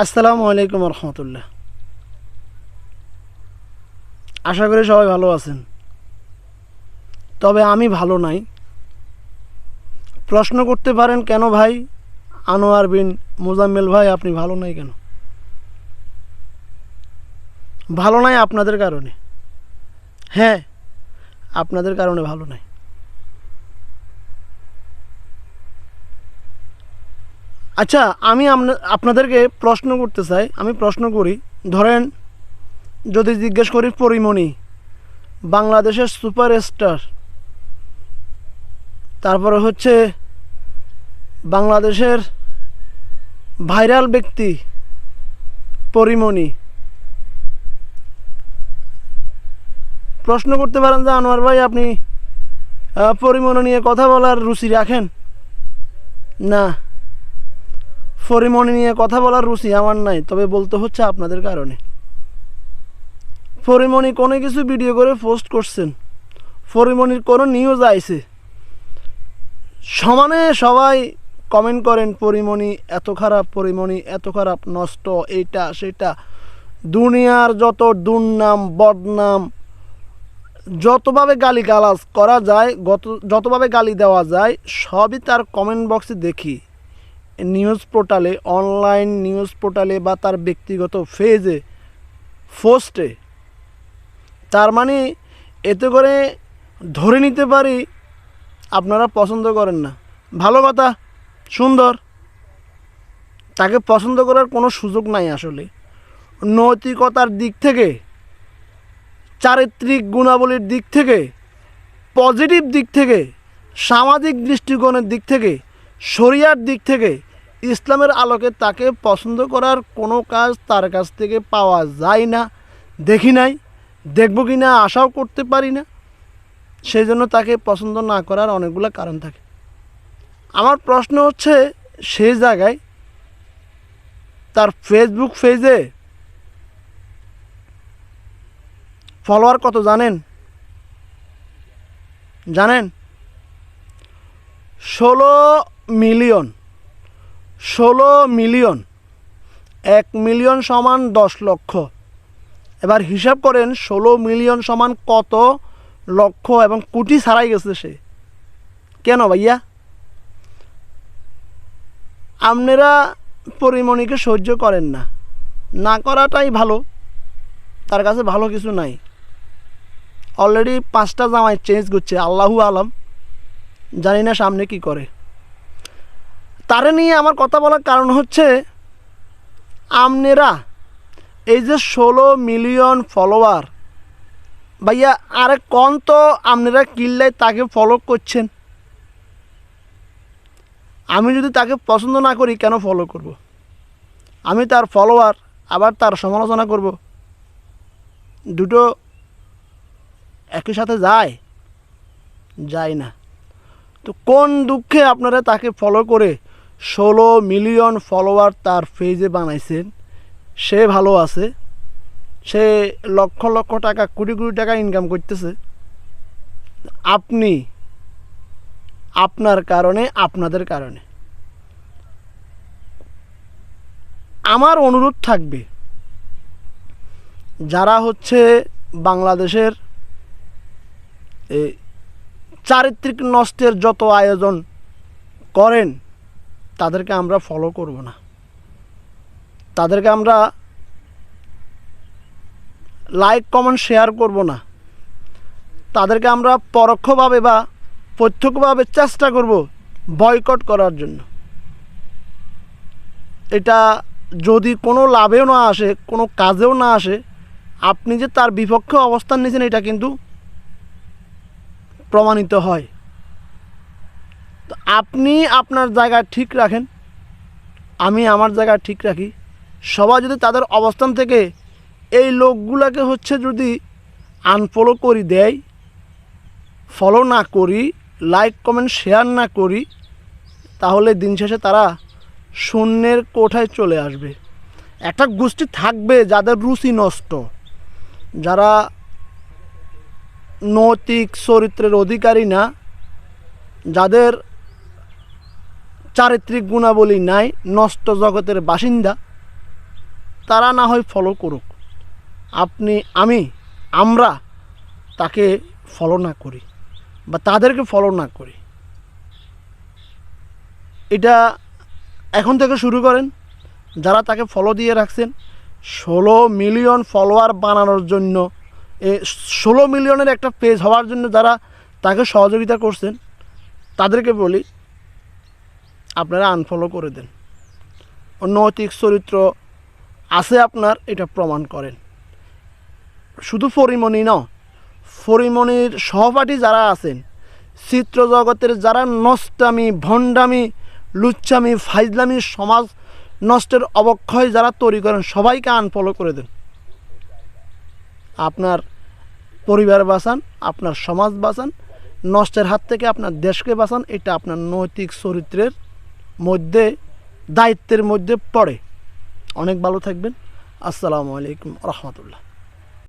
আসসালামু আলাইকুম রহমতুল্লাহ আশা করি সবাই ভালো আছেন। তবে আমি ভালো নাই। প্রশ্ন করতে পারেন, কেন ভাই? আনোয়ার বিন মোজাম্মেল ভাই, আপনি ভালো নাই কেন? ভালো নাই আপনাদের কারণে। হ্যাঁ আপনাদের কারণে ভালো নাই। আচ্ছা আমি আপনাদেরকে প্রশ্ন করতে চাই। আমি প্রশ্ন করি, ধরেন যদি জিজ্ঞেস করি পরিমণি, বাংলাদেশের সুপারস্টার, তারপরে হচ্ছে বাংলাদেশের ভাইরাল ব্যক্তি পরিমণি। প্রশ্ন করতে পারেন যে আনোয়ার ভাই, আপনি পরিমণি নিয়ে কথা বলার রুচি রাখেন? না। পরিমণি নিয়ে কথা বলার রুচি আমার নাই, তবে বলতে হচ্ছে আপনাদের কারণে। পরিমণি কোনো কিছু ভিডিও করে পোস্ট করছেন। ফরিমনির কোনো নিউজ আইছে। সমানে সবাই কমেন্ট করেন পরিমণি এত খারাপ পরিমণি এত খারাপ, নষ্ট, এইটা, সেটা। দুনিয়ার যত দুর্নাম, বদনাম, যতভাবে গালি গালাজ করা যায়, গত, যতভাবে গালি দেওয়া যায়, সবই তার কমেন্ট বক্সে দেখি। নিউজ পোর্টালে, অনলাইন নিউজ পোর্টালে বা তার ব্যক্তিগত ফেজে পোস্টে। তার মানে এতে করে ধরে নিতে পারি, আপনারা পছন্দ করেন না। ভালো কথা, সুন্দর। তাকে পছন্দ করার কোনো সুযোগ নাই আসলে। নৈতিকতার দিক থেকে, চারিত্রিক গুণাবলীর দিক থেকে পজিটিভ দিক থেকে, সামাজিক দৃষ্টিকোণের দিক থেকে শরিয়ার দিক থেকে ইসলামের আলোকে তাকে পছন্দ করার কোনো কাজ তার কাছ থেকে পাওয়া যায় না। দেখি নাই, দেখব কি না, আশাও করতে পারি না। সেই জন্য তাকে পছন্দ না করার অনেকগুলো কারণ থাকে। আমার প্রশ্ন হচ্ছে, সেই জায়গায় তার ফেসবুক পেজে ফলোয়ার কত জানেন? জানেন? ষোলো মিলিয়ন, ষোলো মিলিয়ন, এক মিলিয়ন সমান দশ লক্ষ। এবার হিসাব করেন, ষোলো মিলিয়ন সমান কত লক্ষ এবং কোটি ছাড়াই গেছে সে। কেন ভাইয়া? আপনারা পরিমণিকে সহ্য করেন না। না করাটাই ভালো, তার কাছে ভালো কিছু নাই। অলরেডি পাঁচটা জামাই চেঞ্জ করছে, আল্লাহু আলম। জানি না সামনে কি করে। তারে নিয়ে আমার কথা বলার কারণ হচ্ছে আমনেরা, এই যে ষোলো মিলিয়ন ফলোয়ার, ভাইয়া, আরে কন তো আপনারা কিল্লায় তাকে ফলো করছেন? আমি যদি তাকে পছন্দ না করি, কেন ফলো করব। আমি তার ফলোয়ার আবার তার সমালোচনা করব। দুটো একই সাথে যায়? যায় না। তো কোন দুঃখে আপনারা তাকে ফলো করে ষোলো মিলিয়ন ফলোয়ার তার পেজে বানাইছেন। সে ভালো আছে। সে লক্ষ লক্ষ টাকা, কোটি কোটি টাকা ইনকাম করতেছে। আপনি, আপনার কারণে, আপনাদের কারণে। আমার অনুরোধ থাকবে, যারা হচ্ছে বাংলাদেশের চারিত্রিক নষ্টের যত আয়োজন করেন তাদেরকে আমরা ফলো করব না। তাদেরকে আমরা লাইক কমেন্ট শেয়ার করব না। তাদেরকে আমরা পরোক্ষভাবে বা প্রত্যক্ষভাবে চেষ্টা করব বয়কট করার জন্য। এটা যদি কোনো লাভেও না আসে, কোনো কাজেও না আসে, আপনি যে তার বিপক্ষে অবস্থান নিয়েছেন, এটা কিন্তু প্রমাণিত হয়। আপনি আপনার জায়গা ঠিক রাখেন, আমি আমার জায়গা ঠিক রাখি। সবাই যদি তাদের অবস্থান থেকে এই লোকগুলাকে হচ্ছে যদি আনফলো করি, দেয় ফলো না করি লাইক কমেন্ট শেয়ার না করি, তাহলে দিন শেষে তারা শূন্যের কোঠায় চলে আসবে। একটা গোষ্ঠী থাকবে যাদের রুচি নষ্ট, যারা নৈতিক চরিত্রের অধিকারী না, যাদের চারিত্রিক গুণাবলী নাই, নষ্ট জগতের বাসিন্দা, তারা না হয় ফলো করুক। আপনি, আমি, আমরা তাকে ফলো না করি বা তাদেরকে ফলো না করি। এটা এখন থেকে শুরু করেন। যারা তাকে ফলো দিয়ে রাখছেন, ষোলো মিলিয়ন ফলোয়ার বানানোর জন্য, এ ষোলো মিলিয়নের একটা পেজ হওয়ার জন্য যারা তাকে সহযোগিতা করছেন, তাদেরকে বলি আপনারা আনফলো করে দেন। নৈতিক চরিত্র আছে আপনার, এটা প্রমাণ করেন। শুধু পরিমণি ন পরিমণির সহপাঠী যারা আছেন, চিত্র জগতের যারা নষ্টামি, ভণ্ডামি লুচ্চামি ফাইজলামি, সমাজ নষ্টের অবক্ষয় যারা তৈরি করেন, সবাইকে আনফলো করে দেন। আপনার পরিবার বাঁচান, আপনার সমাজ বাঁচান, নষ্টের হাত থেকে আপনার দেশকে বাঁচান, এটা আপনার নৈতিক চরিত্রের মধ্যে দায়িত্বের মধ্যে পড়ে। অনেক ভালো থাকবেন। আসসালামু আলাইকুম রহমতুল্লাহ।